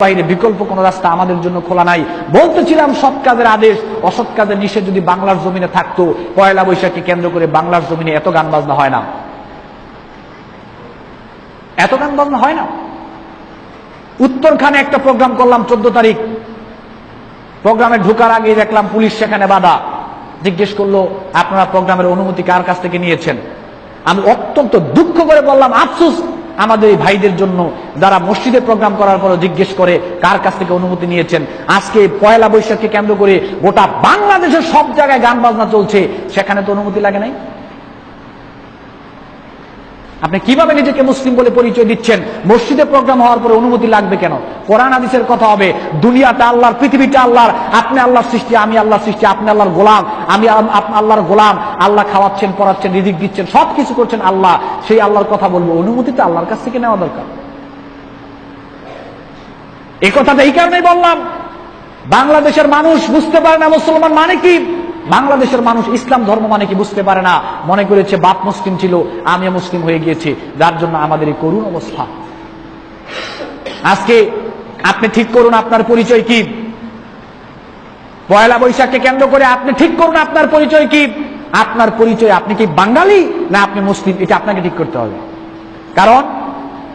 বাইরে বিকল্প কোনো রাস্তা আমাদের জন্য খোলা নাই। বলতেছিলাম সৎ কাজের আদেশ, অসৎ কাজের নিষেধ যদি বাংলার জমিনে থাকতো, পয়লা বৈশাখকে কেন্দ্র করে বাংলার জমিনে এত গান বাজনা হয় না। এত গান বাজনা হয় না। উত্তরখানে একটা প্রোগ্রাম করলাম চোদ্দ তারিখ। প্রোগ্রামে ঢোকার আগে দেখলাম পুলিশ সেখানে বাধা। জিজ্ঞেস করল, আপনারা প্রোগ্রামের অনুমতি কার কাছ থেকে নিয়েছেন? আমি অত্যন্ত দুঃখ করে বললাম, আফসোস! আমাদের এই ভাইদের জন্য যারা মসজিদে প্রোগ্রাম করার পর জিজ্ঞেস করে, কার কাছ থেকে অনুমতি নিয়েছেন? আজকে পয়লা বৈশাখকে কেন্দ্র করে গোটা বাংলাদেশের সব জায়গায় গান বাজনা চলছে। সেখানে তো অনুমতি লাগে নাই। আপনি কীভাবে নিজেকে মুসলিম বলে পরিচয় দিচ্ছেন? মসজিদে প্রোগ্রাম হওয়ার পরে অনুমতি লাগবে কেন? কোরআন, হাদিসের কথা হবে। দুনিয়াটা আল্লাহর পৃথিবীটা আল্লাহর। আপনি আল্লাহর সৃষ্টি, আমি আল্লাহর সৃষ্টি, আপনি আল্লাহর গোলাম। আমি আম- আল্লাহর গোলাম। আল্লাহ খাওয়াচ্ছেন, পড়াচ্ছেন রিদিক দিচ্ছেন সব কিছু করছেন আল্লাহ। সেই আল্লাহর কথা বলব। অনুমতি তো আল্লাহর কাছ থেকে নেওয়া দরকার। এই কথাটা এই কারণেই বললাম। বাংলাদেশের মানুষ বুঝতে পারে না মুসলমান মানে কি? বাংলাদেশের মানুষ ইসলাম ধর্ম মানে কি বুঝতে পারে না? মনে করেছে বাপ মুসলিম ছিল আমি মুসলিম হয়ে গিয়েছি। যার জন্য আমাদের এই করুণ অবস্থা। আজকে আপনি ঠিক করুন, আপনার পরিচয় কি? পয়লা বৈশাখকে কেন্দ্র করে আপনি ঠিক করুন, আপনার পরিচয় কি? আপনার পরিচয় আপনি কি বাঙালি না আপনি মুসলিম? এটা আপনাকে ঠিক করতে হবে। কারণ,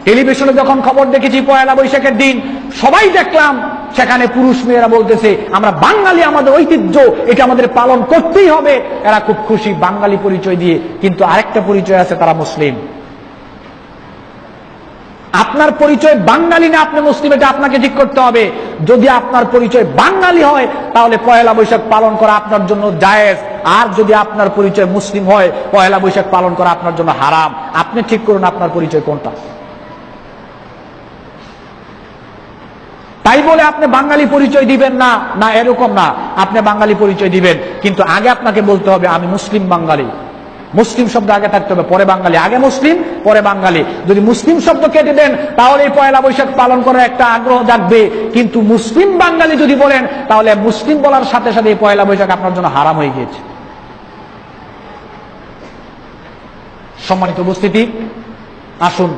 টেলিভিশনে যখন খবর দেখেছি পয়লা বৈশাখের দিন, সবাই দেখলাম সেখানে পুরুষ মেয়েরা বলতেছে, আমরা বাঙালি, আমাদের ঐতিহ্য, এটা আমাদের পালন করতেই হবে। এরা খুব খুশি, বাঙালি পরিচয় দিয়ে, কিন্তু আরেকটা পরিচয় আছে, তারা মুসলিম। আপনার পরিচয় বাঙালি না আপনি মুসলিম, এটা আপনাকে ঠিক করতে হবে। যদি আপনার পরিচয় বাঙালি হয়, তাহলে পয়লা বৈশাখ পালন করা আপনার জন্য জায়েজ। আর যদি আপনার পরিচয় মুসলিম হয়, পয়লা বৈশাখ পালন করা আপনার জন্য হারাম। আপনি ঠিক করুন আপনার পরিচয় কোনটা। তাই বলে আপনি বাঙালি পরিচয় দিবেন না? না, এরকম না। আপনি বাঙালি পরিচয় দিবেন। কিন্তু আগে আপনাকে বলতে হবে, আমি মুসলিম বাঙালি। মুসলিম শব্দ আগে থাকতে হবে, পরে বাঙালি। আগে মুসলিম, পরে বাঙালি। যদি মুসলিম শব্দ কেটে দেন, তাহলে এই পয়লা বৈশাখ পালন করার একটা আগ্রহ জাগবে। কিন্তু মুসলিম বাঙালি যদি বলেন, তাহলে মুসলিম বলার সাথে সাথে এই পয়লা বৈশাখ আপনার জন্য হারাম হয়ে গিয়েছে। সম্মানিত উপস্থিতি, আসুন।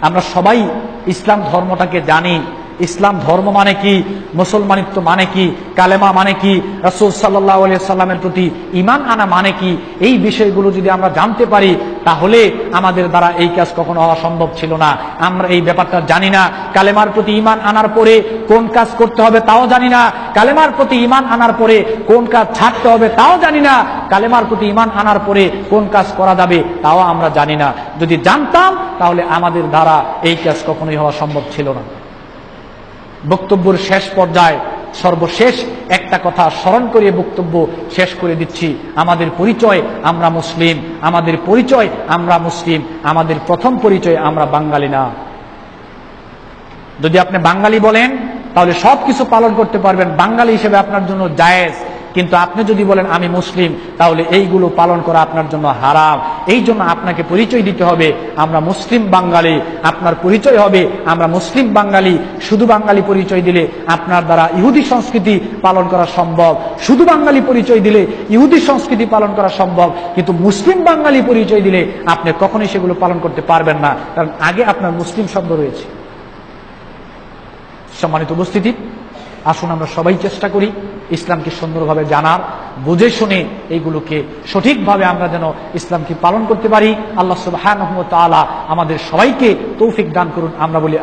আমরা সবাই ইসলাম ধর্মটাকে জানি। ইসলাম ধর্ম মানে কি? মুসলমানিত্ব মানে কি? কালেমা মানে কি? রসুল সাল্লাহ সাল্লামের প্রতি ইমান আনা মানে কি? এই বিষয়গুলো যদি আমরা জানতে পারি, তাহলে আমাদের দ্বারা এই কাজ কখনো হওয়া সম্ভব ছিল না। আমরা এই ব্যাপারটা জানি না। কালেমার প্রতি ইমান আনার পরে কোন কাজ করতে হবে তাও জানি না। কালেমার প্রতি ইমান আনার পরে কোন কাজ ছাড়তে হবে তাও জানি না। কালেমার প্রতি ইমান আনার পরে কোন কাজ করা যাবে তাও আমরা জানি না। যদি জানতাম, তাহলে আমাদের দ্বারা এই কাজ কখনোই হওয়া সম্ভব ছিল না। বক্তব্যের শেষ পর্যায়ে সর্বশেষ একটা কথা স্মরণ করিয়ে বক্তব্য শেষ করে দিচ্ছি। আমাদের পরিচয় আমরা মুসলিম, আমাদের পরিচয় আমরা মুসলিম, আমাদের প্রথম পরিচয় আমরা বাঙালি না। যদি আপনি বাঙালি বলেন, তাহলে সবকিছু পালন করতে পারবেন। বাঙালি হিসেবে আপনার জন্য জায়েজ। কিন্তু আপনি যদি বলেন, আমি মুসলিম, তাহলে এইগুলো পালন করা আপনার জন্য হারাম। এই জন্য আপনাকে পরিচয় দিতে হবে, আমরা মুসলিম বাঙালি। আপনার পরিচয় হবে, আমরা মুসলিম বাঙালি। শুধু বাঙালি পরিচয় দিলে আপনার দ্বারা ইহুদি সংস্কৃতি পালন করা সম্ভব। শুধু বাঙালি পরিচয় দিলে ইহুদি সংস্কৃতি পালন করা সম্ভব। কিন্তু মুসলিম বাঙালি পরিচয় দিলে আপনি কখনোই সেগুলো পালন করতে পারবেন না। কারণ আগে আপনার মুসলিম শব্দ রয়েছে। সম্মানিত উপস্থিতি আসুন আমরা সবাই চেষ্টা করি ইসলামকে সুন্দরভাবে জানার, বুঝে শুনে এইগুলোকে সঠিকভাবে আমরা যেন ইসলামকে পালন করতে পারি। আল্লাহ সুবাহ আমাদের সবাইকে তৌফিক দান করুন। আমরা বলি